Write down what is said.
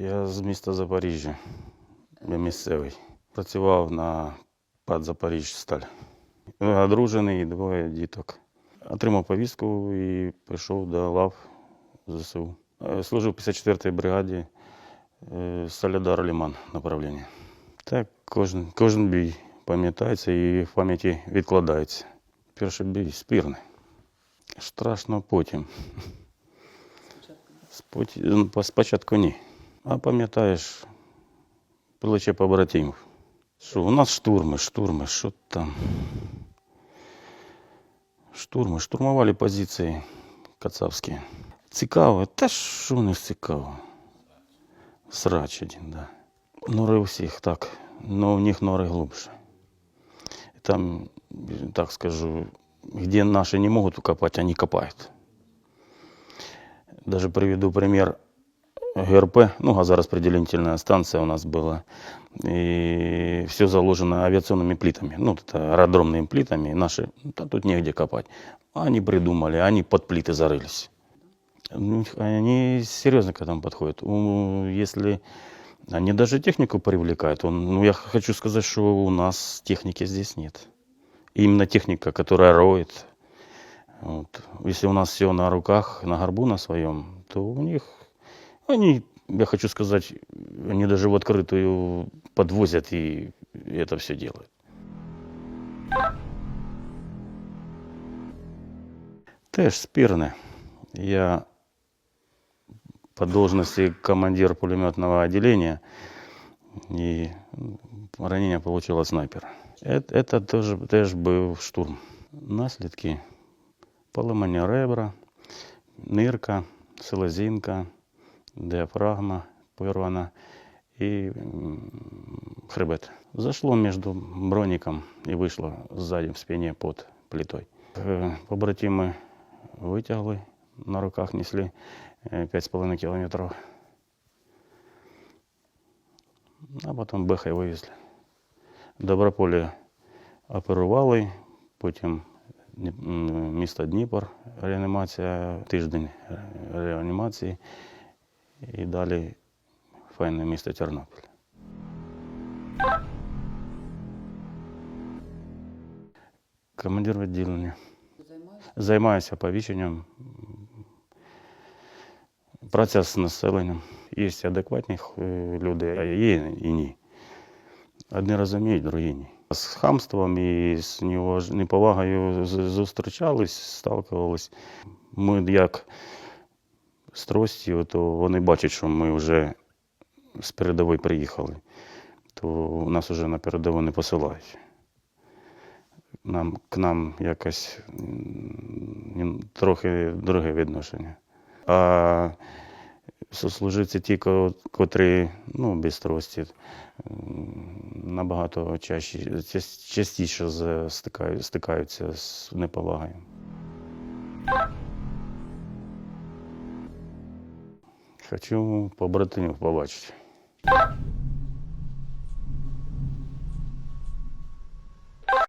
Я з міста Запоріжжя, я місцевий. Працював на ПАД Запоріжсталь. Одружений, двоє діток. Отримав повістку і прийшов до лав ЗСУ. Е, Служив в 54-й бригаді е, Солідар Ліман направлення. Так, кожен, кожен бій пам'ятається і в пам'яті відкладається. Перший бій спірний. Страшно потім. Спочатку ні. А пам'ятаєш, плече побратимів. Що у нас штурми, штурми, що там? Штурми, штурмували позиції кацапські. Цікаво, та що в них цікаво? Срач один, да. Нори у всіх так, но в них нори глубже. Там, так скажу, где наши не могут копать, они копают. Даже приведу пример ГРП, ну, газораспределительная станция у нас была. И все заложено авиационными плитами, ну, это аэродромными плитами. Наши, да тут негде копать. Они придумали, они под плиты зарылись. Они серьезно к этому подходят. Если они даже технику привлекают, он, ну, я хочу сказать, что у нас техники здесь нет. Именно техника, которая роет. Вот. Если у нас все на руках, на горбу на своем, то у них, они, я хочу сказать, они даже в открытую подвозят и это все делают. Теж спірне. Я по должности командир пулеметного отделения, и м, ранение получил от снайпера. Это, это тоже, теж був штурм. Наслідки поламання ребра, нирка, селезінка, діафрагма порвана і м, хребет. Зашло между броником и вышло сзади в спине под плитой. Э, Побратимы вытягли, на руках несли э, 5,5 километров. А потім бехай вивезли. Доброполі оперували, потім Дні- м, місто Дніпр, реанімація, тиждень е, реанімації і далі файне місто Тернопіль. Командир відділення. Займаюся оповіщенням, праця з населенням. Є адекватні е, люди, а є і ні. Одні розуміють, другі ні. З хамством і з неповагою зустрічались, сталкувались. Ми як з тростю, то вони бачать, що ми вже з передової приїхали, то нас вже на передову не посилають. Нам, к нам якось трохи друге відношення. А сослуживці ті, котрі ну, без трості, набагато чаще, частіше стикаються з неповагою. Хочу побратимів побачити.